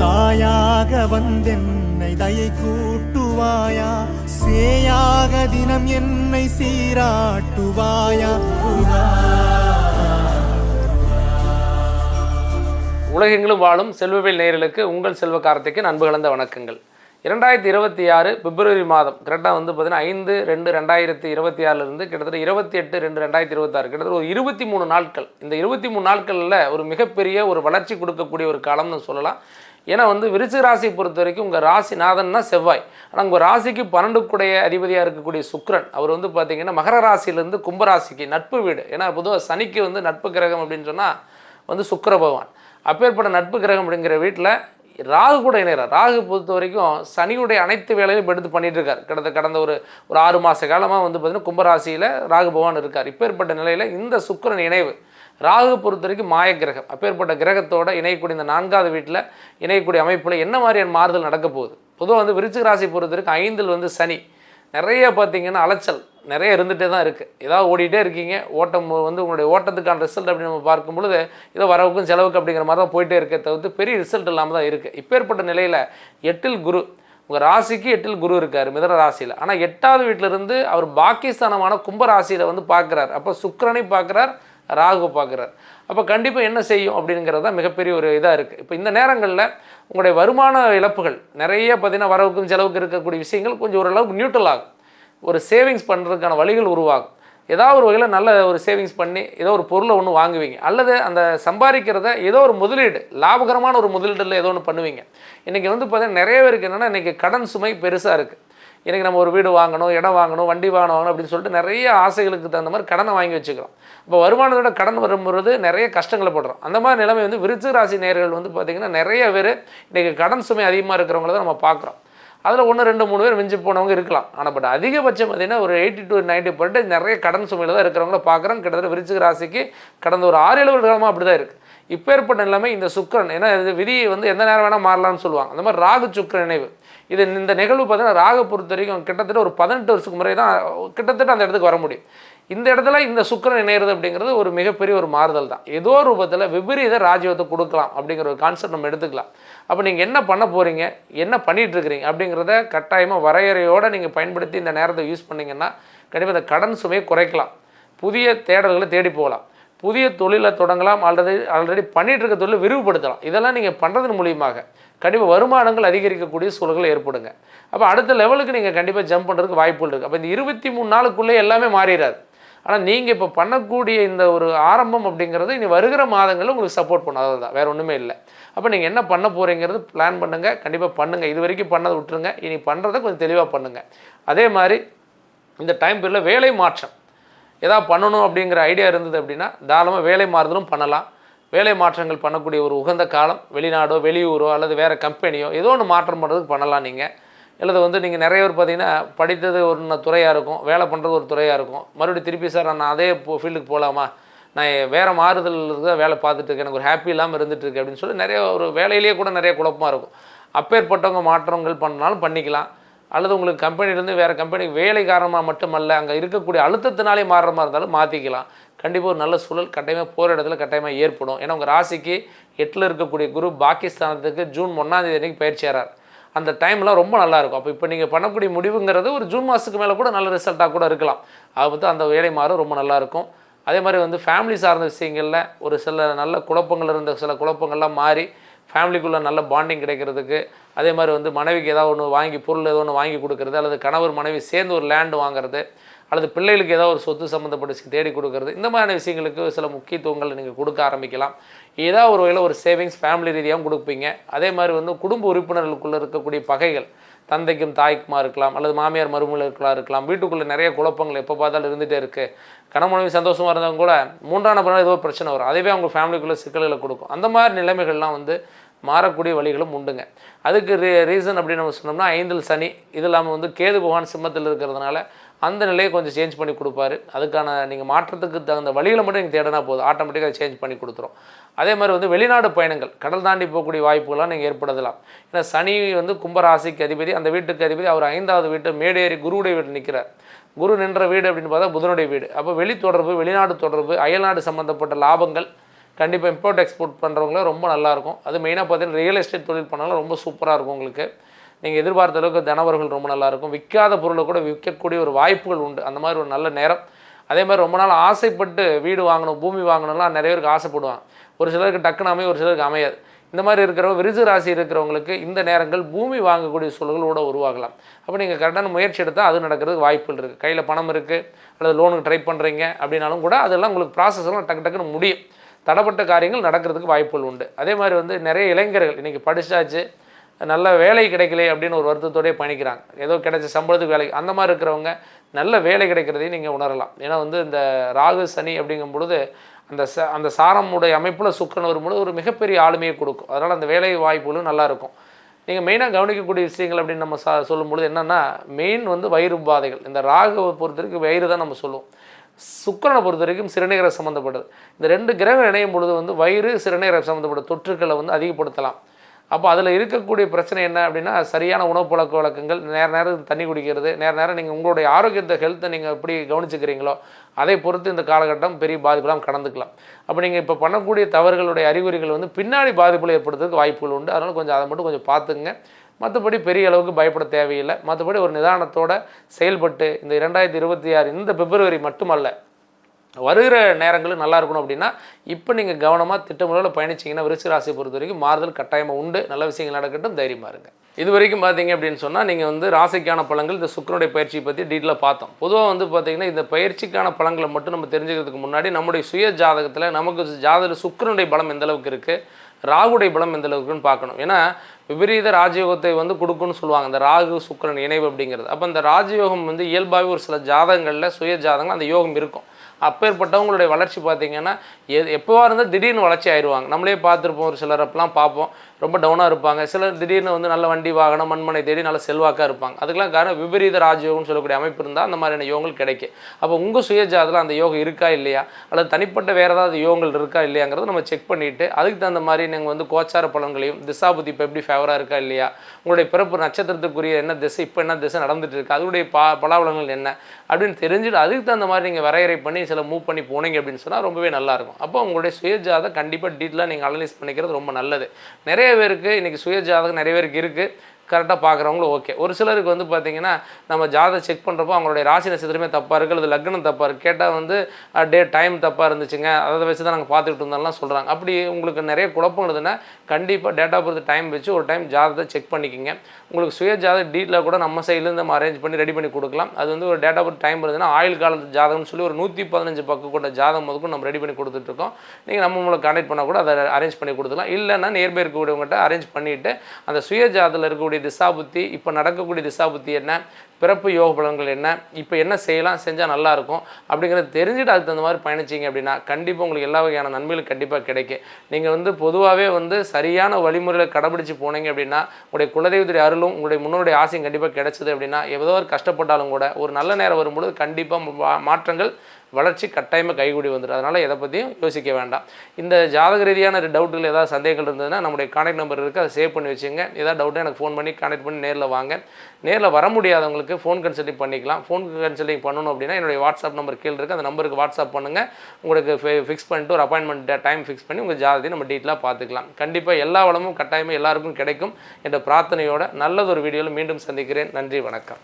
தாயாக வந்தென்னை தயை கூட்டுவாயா? சேயாக தினம் என்னை சீராட்டுவாயா? உலகெங்கிலும் வாழும் செல்வவேல் நேர்களுக்கு உங்கள் செல்வ கார்த்திக்கு அன்பு கலந்த வணக்கங்கள். இரண்டாயிரத்தி இருபத்தி ஆறு பிப்ரவரி மாதம் கரெக்டாக வந்து பார்த்தீங்கன்னா ஐந்து ரெண்டு ரெண்டாயிரத்தி இருபத்தி ஆறுலேருந்து கிட்டத்தட்ட இருபத்தி எட்டு ரெண்டு ரெண்டாயிரத்தி இருபத்தாறு கிட்டத்தட்ட ஒரு இருபத்தி மூணு நாட்கள். இந்த இருபத்தி மூணு நாட்களில் ஒரு மிகப்பெரிய ஒரு வளர்ச்சி கொடுக்கக்கூடிய ஒரு காலம்னு சொல்லலாம். ஏன்னா வந்து விருச்சிக ராசியை பொறுத்த வரைக்கும் உங்கள் ராசி நாதன்னா செவ்வாய். ஆனால் உங்கள் ராசிக்கு பன்னெண்டுக்குடைய அதிபதியாக இருக்கக்கூடிய சுக்ரன் அவர் வந்து பார்த்தீங்கன்னா மகர ராசியிலேருந்து கும்பராசிக்கு நட்பு வீடு. ஏன்னா பொதுவாக சனிக்கு வந்து நட்பு கிரகம் அப்படின்னு சொன்னால் வந்து சுக்கர பகவான். அப்பேற்பட்ட நட்பு கிரகம் அப்படிங்கிற வீட்டில் ராகு கூட இணைகிறார் ராகு பொறுத்த வரைக்கும் சனியுடைய அனைத்து வேலையும் எடுத்து பண்ணிட்டு இருக்கார். கடந்த கடந்த ஒரு ஒரு ஆறு மாத காலமாக வந்து பார்த்தீங்கன்னா கும்பராசியில் ராகு பகவான் இருக்கார். இப்பேற்பட்ட நிலையில் இந்த சுக்கிரன் இணைவு. ராகு பொறுத்த வரைக்கும் மாய கிரகம். அப்பேற்பட்ட கிரகத்தோட இணையக்கூடிய இந்த நான்காவது வீட்டில் இணையக்கூடிய அமைப்பில் என்ன மாதிரியான மாறுதல் நடக்க போகுது? பொதுவாக வந்து விருச்சிக ராசி பொறுத்த வரைக்கும் ஐந்தில் வந்து சனி. நிறைய பார்த்திங்கன்னா அலைச்சல் நிறைய இருந்துகிட்டே தான் இருக்குது ஏதாவது ஓடிட்டே இருக்கீங்க. ஓட்டம் வந்து உங்களுடைய ஓட்டத்துக்கான ரிசல்ட் அப்படின்னு நம்ம பார்க்கும் பொழுது ஏதோ வரவுக்கும் செலவுக்கு அப்படிங்கிற மாதிரி தான் போயிட்டே இருக்கே தவிர்த்து பெரிய ரிசல்ட் இல்லாமல் தான் இருக்குது இப்பேற்பட்ட நிலையில் எட்டில் குரு. உங்கள் ராசிக்கு எட்டில் குரு இருக்கார் மிதன ராசியில். ஆனால் எட்டாவது வீட்டிலிருந்து அவர் பாகிஸ்தானமான கும்ப ராசியில் வந்து பார்க்குறார். அப்போ சுக்கரனை பார்க்குறார் ராகு பார்க்குறார். அப்போ கண்டிப்பாக என்ன செய்யும் அப்படிங்கிறது தான் மிகப்பெரிய ஒரு இதாக இருக்குது இப்போ இந்த நேரங்களில் உங்களுடைய வருமான இழப்புகள் நிறைய பார்த்திங்கன்னா வரவுக்கும் செலவுக்கு இருக்கக்கூடிய விஷயங்கள் கொஞ்சம் ஓரளவுக்கு நியூட்ரல் ஆகும். ஒரு சேவிங்ஸ் பண்ணுறதுக்கான வழிகள் உருவாகும். ஏதாவது ஒரு வகையில் நல்ல ஒரு சேவிங்ஸ் பண்ணி ஏதோ ஒரு பொருளை ஒன்று வாங்குவீங்க. அல்லது அந்த சம்பாதிக்கிறத ஏதோ ஒரு முதலீடு லாபகரமான ஒரு முதலீடில் ஏதோ ஒன்று பண்ணுவீங்க. இன்றைக்கி வந்து பார்த்தீங்கன்னா நிறைய பேருக்கு என்னென்னா இன்றைக்கி கடன் சுமை பெருசாக இருக்குது இன்றைக்கி நம்ம ஒரு வீடு வாங்கணும் இடம் வாங்கணும் வண்டி வாங்கணும் வாங்கணும் அப்படின்னு சொல்லிட்டு நிறைய ஆசைகளுக்கு தகுந்த மாதிரி கடனை வாங்கி வச்சுக்கிறோம். இப்போ வருமானத்தோட கடன் வரும்பொழுது நிறைய கஷ்டங்களை போடுறோம். அந்த மாதிரி நிலைமை வந்து விருச்சிக ராசி நேர்கள் வந்து பார்த்திங்கன்னா நிறைய பேர் இன்றைக்கி கடன் சுமை அதிகமாக இருக்கிறவங்கள தான் நம்ம பார்க்குறோம். அதில் ஒன்று ரெண்டு மூணு பேர் மிஞ்சி போனவங்க இருக்கலாம். ஆனால் பட் அதிகபட்சம் பார்த்தீங்கன்னா ஒரு எயிட்டி டு நைன்ட்டி பர்சன்டேஜ் நிறைய கடன் சுமையில் தான் இருக்கிறவங்கள பார்க்குறோம். கிட்டத்தட்ட விருச்சிக ராசிக்கு கடந்த ஒரு ஆறு ஏழு காலமாக அப்படி தான் இருக்குது இப்பேற்பட்ட நிலைமை இந்த சுக்கிரன். ஏன்னா இது விதி வந்து எந்த நேரம் வேணால் மாறலாம்னு சொல்லுவாங்க. அந்த மாதிரி ராகு சுக்கிர நினைவு. இது இந்த நிகழ்வு பார்த்தீங்கன்னா ராக பொறுத்த வரைக்கும் கிட்டத்தட்ட ஒரு பதினெட்டு வருஷத்துக்கு முறை தான் கிட்டத்தட்ட அந்த இடத்துக்கு வர முடியும். இந்த இடத்துல இந்த சுக்கரன் இணையிறது அப்படிங்கிறது ஒரு மிகப்பெரிய ஒரு மாறுதல் தான். ஏதோ ரூபத்தில் விபரீத ராஜ்யத்தை கொடுக்கலாம் அப்படிங்கிற ஒரு கான்செப்ட் நம்ம எடுத்துக்கலாம். அப்போ நீங்கள் என்ன பண்ண போகிறீங்க என்ன பண்ணிகிட்ருக்கிறீங்க அப்படிங்கிறத கட்டாயமாக வரையறையோடு நீங்கள் பயன்படுத்தி இந்த நேரத்தை யூஸ் பண்ணீங்கன்னா கண்டிப்பாக இந்த கடன் சுமையை குறைக்கலாம். புதிய தேடல்களை தேடி போகலாம். புதிய தொழிலை தொடங்கலாம் அல்லது ஆல்ரெடி பண்ணிட்டு இருக்க தொழிலை விரிவுபடுத்தலாம். இதெல்லாம் நீங்கள் பண்ணுறதன் மூலியமாக கண்டிப்பாக வருமானங்கள் அதிகரிக்கக்கூடிய சூழல்கள் ஏற்படுங்க. அப்போ அடுத்த லெவலுக்கு நீங்கள் கண்டிப்பாக ஜம்ப் பண்ணுறதுக்கு வாய்ப்புகள் இருக்குது அப்போ இந்த இருபத்தி மூணு நாளுக்குள்ளே எல்லாமே மாறிடாது. ஆனால் நீங்கள் இப்போ பண்ணக்கூடிய இந்த ஒரு ஆரம்பம் அப்படிங்கிறது இனி வருகிற மாதங்களில் உங்களுக்கு சப்போர்ட் பண்ணும். அதுதான் வேறு ஒன்றுமே இல்லை. அப்போ நீங்கள் என்ன பண்ண போகிறீங்கிறது பிளான் பண்ணுங்கள் கண்டிப்பாக பண்ணுங்கள் இது வரைக்கும் பண்ணதை விட்டுருங்க. இனி பண்ணுறதை கொஞ்சம் தெளிவாக பண்ணுங்கள் அதே மாதிரி இந்த டைம் பீரியடில் வேலை மாற்றம். ஏதாவது பண்ணணும் அப்படிங்கிற ஐடியா இருந்தது அப்படின்னா தாராளமாக வேலை மாறுதலும் பண்ணலாம். வேலை மாற்றங்கள் பண்ணக்கூடிய ஒரு உகந்த காலம் வெளிநாடோ வெளியூரோ அல்லது வேறு கம்பெனியோ ஏதோ ஒன்று மாற்றம் பண்ணுறதுக்கு பண்ணலாம் நீங்கள் அல்லது வந்து நீங்கள் நிறைய பேர் பார்த்தீங்கன்னா படித்தது ஒரு துறையாக இருக்கும் வேலை பண்ணுறது ஒரு துறையாக இருக்கும். மறுபடியும் திருப்பி சார் நான் அதே ஃபீல்டுக்கு போகலாமா நான் வேறு மாறுதல் தான் வேலை பார்த்துட்டு இருக்கேன். எனக்கு ஒரு ஹாப்பி இல்லாமல் இருந்துட்டுருக்கு அப்படின்னு சொல்லி நிறைய ஒரு வேலையிலேயே கூட நிறைய குழப்பமாக இருக்கும். அப்பேற்பட்டவங்க மாற்றங்கள் பண்ணாலும் பண்ணிக்கலாம். அல்லது உங்களுக்கு கம்பெனிலேருந்து வேறு கம்பெனிக்கு வேலை காரணமாக மட்டுமல்ல அங்கே இருக்கக்கூடிய அழுத்தத்தினாலே மாறுற மாதிரி இருந்தாலும் மாற்றிக்கலாம் கண்டிப்பாக ஒரு நல்ல சூழல் கட்டாயமாக போகிற இடத்துல கட்டாயமாக ஏற்படும். ஏன்னா உங்கள் ராசிக்கு எட்டில் இருக்கக்கூடிய குரு பாகிஸ்தானத்துக்கு ஜூன் ஒன்றாந்தேதி அன்றைக்கி அன்னைக்கு பயிற்சி அந்த டைம்லாம் ரொம்ப நல்லாயிருக்கும் அப்போ இப்போ நீங்கள் பண்ணக்கூடிய முடிவுங்கிறது ஒரு ஜூன் மாதத்துக்கு மேலே கூட நல்ல ரிசல்ட்டாக கூட இருக்கலாம். அது வந்து அந்த வேலை மாறும் ரொம்ப நல்லாயிருக்கும் அதே மாதிரி வந்து ஃபேமிலி சார்ந்த விஷயங்களில் ஒரு சில நல்ல குழப்பங்கள் இருந்த சில குழப்பங்கள்லாம் மாறி ஃபேமிலிக்குள்ளே நல்ல பாண்டிங் கிடைக்கிறதுக்கு அதே மாதிரி வந்து மனைவிக்கு ஏதாவது ஒன்று வாங்கி பொருள் ஏதோ ஒன்று வாங்கி கொடுக்குறது அல்லது கணவர் மனைவி சேர்ந்து ஒரு லேண்டு வாங்குறது அல்லது பிள்ளைகளுக்கு ஏதாவது ஒரு சொத்து சம்மந்தப்பட்ட தேடி கொடுக்கறது இந்த மாதிரியான விஷயங்களுக்கு சில முக்கியத்துவங்கள் நீங்கள் கொடுக்க ஆரம்பிக்கலாம். ஏதாவது ஒரு வகையில் ஒரு சேவிங்ஸ் ஃபேமிலி ரீதியாகவும் கொடுப்பீங்க. அதே மாதிரி வந்து குடும்ப உறுப்பினர்களுக்குள்ளே இருக்கக்கூடிய பகைகள் தந்தைக்கும் தாய்க்குமா இருக்கலாம் அல்லது மாமியார் மருமகளுக்கெல்லாம் இருக்கலாம் வீட்டுக்குள்ளே நிறைய குழப்பங்கள் எப்போ பார்த்தாலும் இருந்துகிட்டே இருக்குது கணவன் சந்தோஷமாக இருந்தவங்க கூட மூன்றாம் நபரால் ஏதோ ஒரு பிரச்சனை வரும். அதுவே அவங்க ஃபேமிலிக்குள்ளே சிக்கல்களை கொடுக்கும். அந்த மாதிரி நிலைமைகள்லாம் வந்து மாறக்கூடிய வழிகளும் உண்டுங்க. அதுக்கு ரீ ரீசன் அப்படின்னு நம்ம சொன்னோம்னா ஐந்தில் சனி. இது இல்லாமல் வந்து கேது பகவான் சிம்மத்தில் இருக்கிறதுனால அந்த நிலையை கொஞ்சம் சேஞ்ச் பண்ணி கொடுப்பாரு. அதுக்கான நீங்கள் மாற்றத்துக்கு தகுந்த வழிகளை மட்டும் நீங்கள் தேடினா போதும். ஆட்டோமேட்டிக்காக சேஞ்ச் பண்ணி கொடுத்துரும். அதே மாதிரி வந்து வெளிநாடு பயணங்கள் கடல் தாண்டி போகக்கூடிய வாய்ப்புகள்லாம் நீங்கள் ஏற்படுத்தலாம். ஏன்னா சனி வந்து கும்பராசிக்கு அதிபதி அந்த வீட்டுக்கு அதிபதி அவர் ஐந்தாவது வீட்டு மேடேறி குருவுடைய வீடு நிற்கிறார் குரு நின்ற வீடு அப்படின்னு பார்த்தா புதனுடைய வீடு. அப்போ வெளி தொடர்பு வெளிநாடு தொடர்பு அயல்நாடு சம்மந்தப்பட்ட லாபங்கள் கண்டிப்பாக இம்போர்ட் எக்ஸ்போர்ட் பண்ணுறவங்களும் ரொம்ப நல்லாயிருக்கும் அது மெயினாக பார்த்தீங்கன்னா ரியல் எஸ்டேட் தொழில் பண்ணாலும் ரொம்ப சூப்பராக இருக்கும் உங்களுக்கு. நீங்கள் எதிர்பார்த்த அளவுக்கு தனவர்கள் ரொம்ப நல்லாயிருக்கும். விற்காத பொருளை கூட விற்கக்கூடிய ஒரு வாய்ப்புகள் உண்டு. அந்த மாதிரி ஒரு நல்ல நேரம். அதே மாதிரி ரொம்ப நாள் ஆசைப்பட்டு வீடு வாங்கணும் பூமி வாங்கணும்லாம் நிறைய பேருக்கு ஆசைப்படுவாங்க. ஒரு சிலருக்கு டக்குன்னு அமையும் ஒரு சிலருக்கு அமையாது. இந்த மாதிரி இருக்கிறவங்க விருது ராசி இருக்கிறவங்களுக்கு இந்த நேரங்கள் பூமி வாங்கக்கூடிய சூழல்களோட உருவாகலாம். அப்போ நீங்கள் கரெக்டான முயற்சி எடுத்தால் அது நடக்கிறதுக்கு வாய்ப்புகள் இருக்குது கையில் பணம் இருக்குது அல்லது லோனுக்கு ட்ரை பண்ணுறீங்க அப்படின்னாலும் கூட அதெல்லாம் உங்களுக்கு ப்ராசஸ்லாம் டக்கு டக்குன்னு முடியும். தடப்பட்ட காரியங்கள் நடக்கிறதுக்கு வாய்ப்புகள் உண்டு. அதே மாதிரி வந்து நிறைய இளைஞர்கள் இன்றைக்கி படிச்சாச்சு நல்ல வேலை கிடைக்கல அப்படின்னு ஒரு வருத்தத்தோடய பயணிக்கிறாங்க. ஏதோ கிடைச்ச சம்பளத்துக்கு வேலை அந்த மாதிரி இருக்கிறவங்க நல்ல வேலை கிடைக்கிறதையும் நீங்கள் உணரலாம். ஏன்னா வந்து இந்த ராகு சனி அப்படிங்கும் பொழுது அந்த ச அந்த சாரமுடைய அமைப்பில் சுக்கன் வரும்பொழுது ஒரு மிகப்பெரிய ஆளுமையை கொடுக்கும். அதனால் அந்த வேலை வாய்ப்புகளும் நல்லா இருக்கும். நீங்கள் மெயினாக கவனிக்கக்கூடிய விஷயங்கள் அப்படின்னு நம்ம சா சொல்லும்பொழுது என்னென்னா மெயின் வந்து வயிறு உபாதைகள் இந்த ராகுவை பொறுத்த வரைக்கும் வயிறு தான் நம்ம சொல்லுவோம். சுக்கரனை பொறுத்த வரைக்கும் சிறுநீரக சம்மந்தப்பட்டது இந்த ரெண்டு கிரகம் இணையும் பொழுது வந்து வயிறு சிறுநீரக சம்மந்தப்பட்ட தொற்றுக்களை வந்து அதிகப்படுத்தலாம். அப்போ அதில் இருக்கக்கூடிய பிரச்சனை என்ன அப்படின்னா சரியான உணவு பழக்க வழக்கங்கள் நேர நேரம் தண்ணி குடிக்கிறது நேர நேரம் நீங்கள் உங்களுடைய ஆரோக்கியத்தை ஹெல்த்தை நீங்கள் எப்படி கவனிச்சுக்கிறீங்களோ அதை பொறுத்து இந்த காலகட்டம் பெரிய பாதிப்பெல்லாம் கடந்துக்கலாம். அப்போ நீங்கள் இப்போ பண்ணக்கூடிய தவறுகளுடைய அறிகுறிகள் வந்து பின்னாடி பாதிப்புகள் ஏற்படுறதுக்கு வாய்ப்புகள் உண்டு. அதனால் கொஞ்சம் அதை மட்டும் கொஞ்சம் பார்த்துங்க மற்றபடி பெரிய அளவுக்கு பயப்பட தேவையில்லை. மற்றபடி ஒரு நிதானத்தோட செயல்பட்டு இந்த இரண்டாயிரத்தி இருபத்தி ஆறு இந்த பிப்ரவரி மட்டுமல்ல வருகிற நேரங்களும் நல்லா இருக்கணும் அப்படின்னா இப்போ நீங்கள் கவனமாக திட்டமுறையில் பயணிச்சிங்கன்னா விருச்சிக ராசியை பொறுத்த வரைக்கும் மாறுதல் கட்டாயமாக உண்டு. நல்ல விஷயங்கள் நடக்கட்டும் தைரியமாக இருங்க இது வரைக்கும் பார்த்தீங்க அப்படின்னு சொன்னால் நீங்கள் வந்து ராசிக்கான பழங்கள் இந்த சுக்கரனுடைய பயிற்சியை பற்றி டீட்டெயிலாக பார்த்தோம். பொதுவாக வந்து பார்த்திங்கன்னா இந்த பயிற்சிக்கான பழங்களை மட்டும் நம்ம தெரிஞ்சுக்கிறதுக்கு முன்னாடி நம்முடைய சுய ஜாதகத்தில் நமக்கு ஜாதக சுக்கரனுடைய பலம் எந்த அளவுக்கு இருக்குது ராகுடைய பலம் எந்த அளவுக்குன்னு பார்க்கணும். ஏன்னா விபரீத ராஜயோகத்தை வந்து கொடுக்குன்னு சொல்லுவாங்க. இந்த ராகு சுக்கரன் இணைவு அப்படிங்கிறது. அப்போ இந்த ராஜயோகம் வந்து இயல்பாகவே ஒரு சில ஜாதகங்களில் சுய ஜாதகங்கள் அந்த யோகம் இருக்கும். அப்பேற்பட்டவங்களுடைய வளர்ச்சி பார்த்தீங்கன்னா எ எப்போவா இருந்தால் திடீர்னு வளர்ச்சி ஆயிடுவாங்க நம்மளே பார்த்துருப்போம் ஒரு சிலர் அப்பெல்லாம் பார்ப்போம் ரொம்ப டவுனாக இருப்பாங்க. சிலர் திடீர்னு வந்து நல்ல வண்டி வாகனம் மண்மனை தேடி நல்ல செல்வாக்காக இருப்பாங்க. அதுக்கெல்லாம் காரணம் விபரீத ராஜயோகம்னு சொல்லக்கூடிய அமைப்பு இருந்தால் அந்த மாதிரியான யோகங்கள் கிடைக்கும். அப்போ உங்கள் சுயஜாதத்தில் அந்த யோகம் இருக்கா இல்லையா? அல்லது தனிப்பட்ட வேறு ஏதாவது யோகங்கள் இருக்கா இல்லையாங்கிறத நம்ம செக் பண்ணிவிட்டு அதுக்கு தகுந்த மாதிரி நீங்கள் வந்து கோச்சார பலன்களையும் திசாபுத்தி இப்போ எப்படி ஃபேவராக இருக்கா இல்லையா? உங்களுடைய பிறப்பு நட்சத்திரத்துக்குரிய என்ன திசை இப்போ என்ன திசை நடந்துட்டு இருக்கு? அதனுடைய பா பலாபலங்கள் என்ன? அப்படின்னு தெரிஞ்சுட்டு அதுக்கு தகுந்த மாதிரி நீங்கள் வரையறை பண்ணி சில மூவ் பண்ணி போனீங்க அப்படின்னு சொன்னால் ரொம்பவே நல்லாயிருக்கும் அப்போ உங்களுடைய சுயஜாதம் கண்டிப்பாக டீட்டெயிலாக நீங்கள் அனலைஸ் பண்ணிக்கிறது ரொம்ப நல்லது. நிறைய பேருக்கு இன்றைக்கி சுயஜாதகம் நிறைய பேருக்கு இருக்குது கரெக்டாக பார்க்குறவங்களும் ஓகே ஒரு சிலருக்கு வந்து பார்த்தீங்கன்னா நம்ம ஜாதகம் செக் பண்ணுறப்போ அவங்களுடைய ராசி நட்சத்திரமே தப்பாக இருக்குது அல்லது லக்னம் தப்பாக இருக்குது கேட்டால் வந்து டே டைம் தப்பாக இருந்துச்சுங்க. அதை வச்சு தான் நாங்கள் பார்த்துக்கிட்டு இருந்தாலும் சொல்கிறாங்க அப்படி உங்களுக்கு நிறைய குழப்பம் இருந்ததுன்னா கண்டிப்பாக டேட் ஆஃப் பர்த் டைம் வச்சு ஒரு டைம் ஜாதகத்தை செக் பண்ணிக்கோங்க. உங்களுக்கு சுய ஜாதக டீட்டில் கூட நம்ம சைட்லேருந்து நம்ம அரேஞ்ச் பண்ணி ரெடி பண்ணி கொடுக்கலாம். அது வந்து ஒரு டேட் ஆஃப் பர்த் டைம் இருந்ததுன்னா ஆயுள் காலத்து ஜாதகம்னு சொல்லி ஒரு நூற்றி பதினஞ்சு பக்கம் கொண்ட ஜாதகம் முதற்கும் நம்ம ரெடி பண்ணி கொடுத்துட்ருக்கோம் நீங்கள் நம்ம உங்களை கான்டெக்ட் பண்ணால் கூட அதை அரேஞ்ச் பண்ணி கொடுத்துக்கலாம். இல்லைன்னா நியர்பை இருக்கக்கூடியவங்ககிட்ட அரேஞ்ச் பண்ணிவிட்டு அந்த சுய ஜாதத்தில் இருக்கக்கூடிய திசாபுத்தி இப்போ நடக்கக்கூடிய திசாபுத்தி என்ன? பிறப்பு யோக பலன்கள் என்ன? இப்போ என்ன செய்யலாம் செஞ்சால் நல்லாயிருக்கும் அப்படிங்கிறத தெரிஞ்சுட்டு அதுக்கு தகுந்த மாதிரி பயணிச்சிங்க அப்படின்னா கண்டிப்பாக உங்களுக்கு எல்லா வகையான நன்மைகளும் கண்டிப்பாக கிடைக்கும். நீங்கள் வந்து பொதுவாகவே வந்து சரியான வழிமுறையில் கடைபிடிச்சு போனீங்க அப்படின்னா உங்களுடைய குலதெய்வத்துடைய அருளும் உங்களுடைய முன்னோருடைய ஆசையும் கண்டிப்பாக கிடைச்சது அப்படின்னா ஏதோ ஒரு கஷ்டப்பட்டாலும் கூட ஒரு நல்ல நேரம் வரும்பொழுது கண்டிப்பாக மாற்றங்கள் வளர்ச்சி கட்டாயமாக கைகூடி வந்துடும் அதனால் எதை பற்றியும் யோசிக்க வேண்டாம். இந்த ஜாதக ரீதியான டவுட்டுகள் ஏதாவது சந்தேகங்கள் இருந்ததுன்னா நம்முடைய கான்டாக்ட் நம்பர் இருக்குது அதை சேவ் பண்ணி வச்சுங்க ஏதாவது டவுட்டாக எனக்கு ஃபோன் பண்ணி கான்டாக்ட் பண்ணி நேரில் வாங்க. நேரில் வர முடியாதவங்களுக்கு ஃபோன் கன்சல்டிங் பண்ணிக்கலாம். ஃபோன் கன்சல்டிங் பண்ணணும் அப்படின்னா என்னுடைய வாட்ஸ்அப் நம்பர் கீழே இருக்குது அந்த நம்பருக்கு வாட்ஸ்அப் பண்ணுங்கள் உங்களுக்கு ஃபிக்ஸ் பண்ணிட்டு ஒரு அப்பாயின்மெண்ட் டைம் ஃபிக்ஸ் பண்ணி உங்கள் ஜாதகத்தை நம்ம டீட்டெயிலாக பார்த்துக்கலாம். கண்டிப்பாக எல்லா வளமும் கட்டாயமாக எல்லாருக்கும் கிடைக்கும் என்ற பிரார்த்தனையோட நல்லதொரு வீடியோவில் மீண்டும் சந்திக்கிறேன். நன்றி வணக்கம்.